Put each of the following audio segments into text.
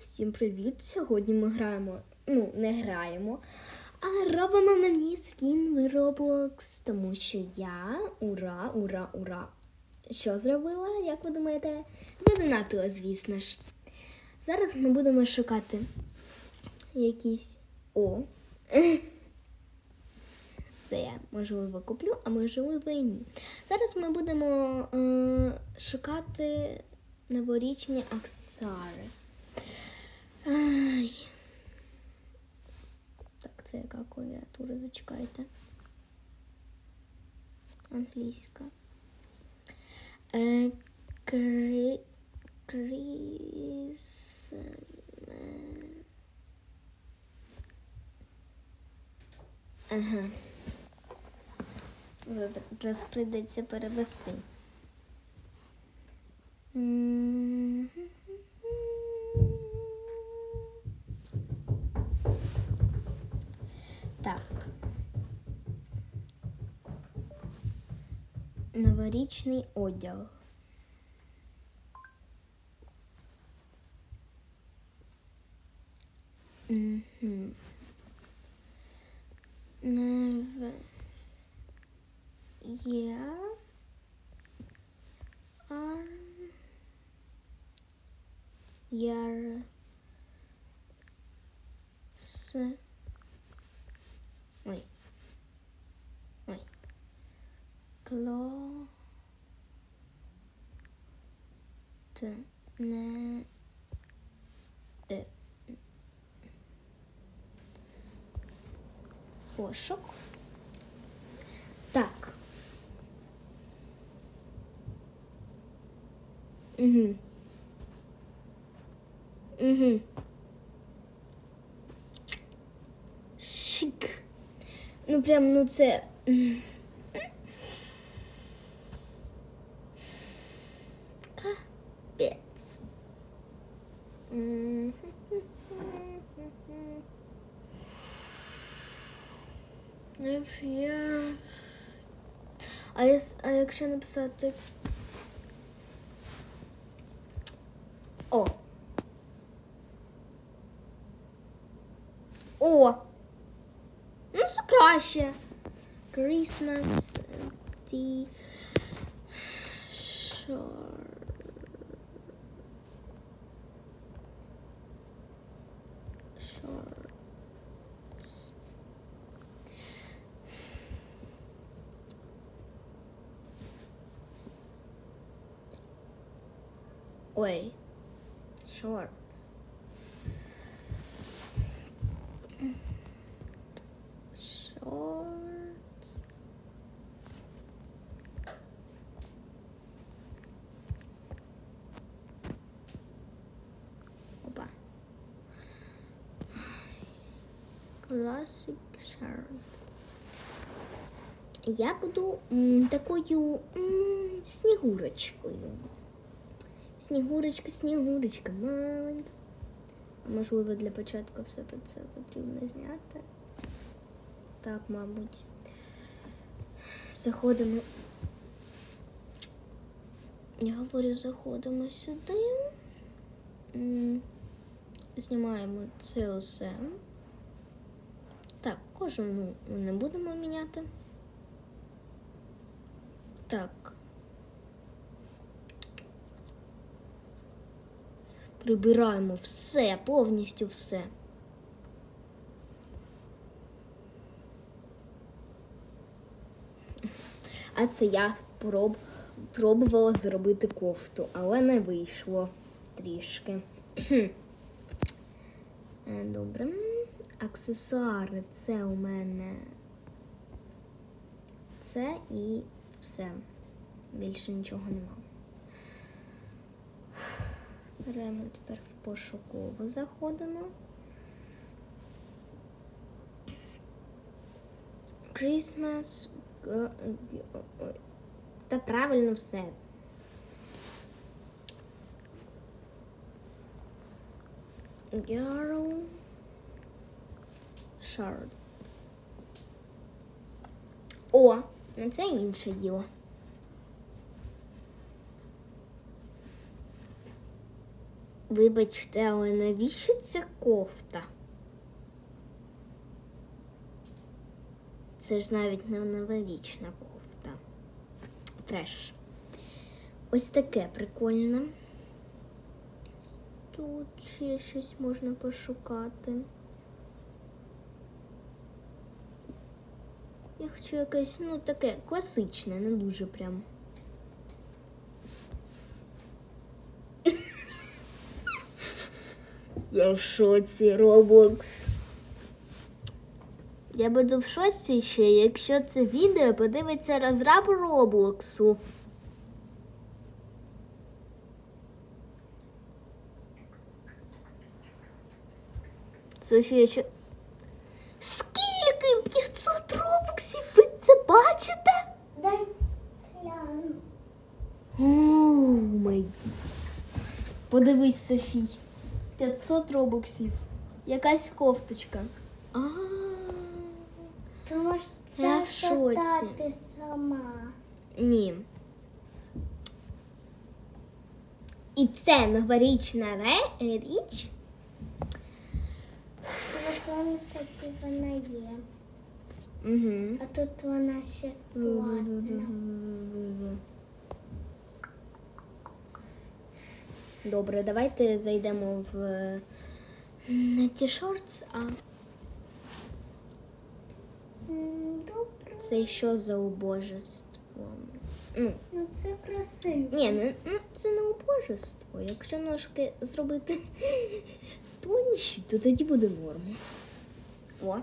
всім привіт! Сьогодні ми граємо, ну, не граємо, а робимо мені скін в Roblox, тому що я ура, ура, ура. Що зробила, як ви думаєте? Задонатила, звісно ж. Зараз ми будемо шукати якісь. О. Це я, можливо, куплю, а можливо і ні. Зараз ми будемо е, шукати новорічні аксесуари. Ай. Так, це яка клавіатура, зачекайте. Англійська. Е, крі... Кріс... Ага. Зараз прийдеться перевести. М. Так. Новорічний одяг. Мгм. Нев... Я... Ар... Яр... С... Ой. Ой. Кло... Т... Не... Пошук. Так. Угу. Угу. Ну прям, ну це. Ефір. А, єс- а якщо написати. О. О. Ну, це краще. Christmas tea short. Ой. Shorts. Shorts. Опа. Classic shirt. Я буду м, такою м, снігурочкою. Снігурочка, снігурочка, маленька. Можливо, для початку все це потрібно зняти. Так, мабуть. Заходимо. Я говорю, заходимо сюди. Знімаємо це усе. Так, кожну ми не будемо міняти. Так. Прибираємо все, повністю все. А це я проб... пробувала зробити кофту, але не вийшло трішки. Е, Добре. Аксесуари це у мене це і все. Більше нічого нема. Беремо тепер в пошукову заходимо. Christmas. Та правильно все. Girl shorts. О, ну це інше діло. Вибачте, але навіщо ця кофта? Це ж навіть не новорічна кофта. Треш. Ось таке прикольне. Тут ще щось можна пошукати. Я хочу якесь, ну, таке класичне, не дуже прям. Я в шоці, Роблокс. Я буду в шоці ще, якщо це відео подивиться розраб Роблоксу. Софія, що. Скільки? 500 робоксів? Ви це бачите? Дай гляну. Подивись, Софій. 500 робоксів. Якась кофточка. А. Ти можеш Я це в шоці. создати сама. Ні. І це новорічна ре- річ. Телефон, кстати, вона є. Угу. А тут вона ще платна. Добре, давайте зайдемо в е, не ті шортс, а Добре. це що за убожество? Ну, Ну це красиво. ні, не, ну, це не убожество. Якщо ножки зробити тонші, то тоді буде норм. О.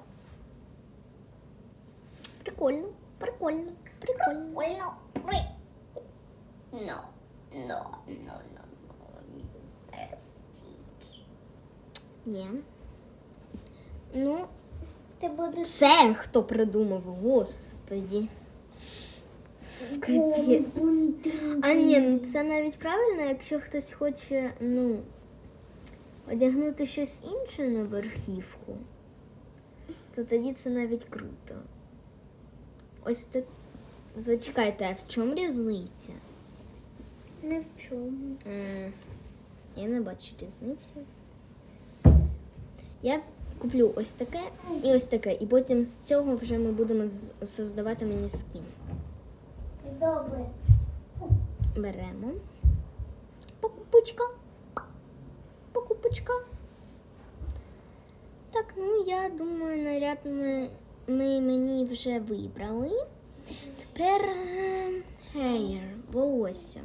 Прикольно, прикольно, прикольно. Ольно, при. No, no, no, no, Ні. Ну, Ти будеш це хто придумав, господі. Капець. А ні, ну це навіть правильно, якщо хтось хоче, ну, одягнути щось інше на верхівку, то тоді це навіть круто. Ось так. Зачекайте, а в чому різниця? Не в чому. М, Я не бачу різниці. Я куплю ось таке і ось таке, і потім з цього вже ми будемо создавати мені скін. Добре. Беремо. Покупочка. Покупочка. Так, ну я думаю, наряд ми, ми мені вже вибрали. Тепер е, hair, волосся.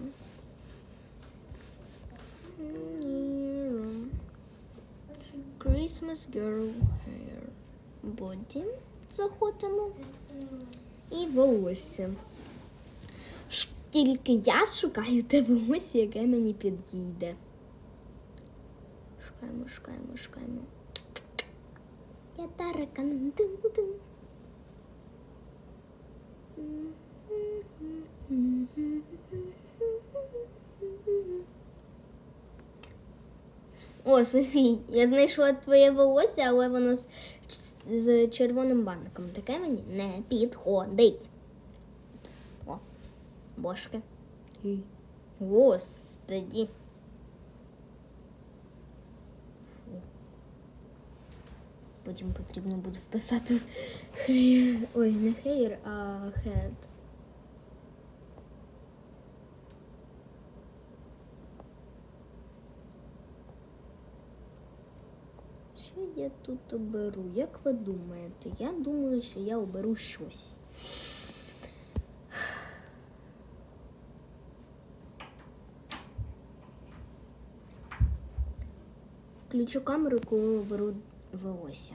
Christmas girl hair. Body. Заходимо. І волосся. Тільки я шукаю те волосся, яке мені підійде. Шукаємо, шукаємо, шукаємо. Я таракан. Тин-тин. О, Софій, я знайшла твоє волосся, але воно з, з червоним бантиком. Таке мені не підходить. О, бошки. Господи. Потім потрібно буде вписати hair. Ой, не hair, а head. Що я тут оберу? Як ви думаєте? Я думаю, що я оберу щось. Включу камеру, коли оберу волосся.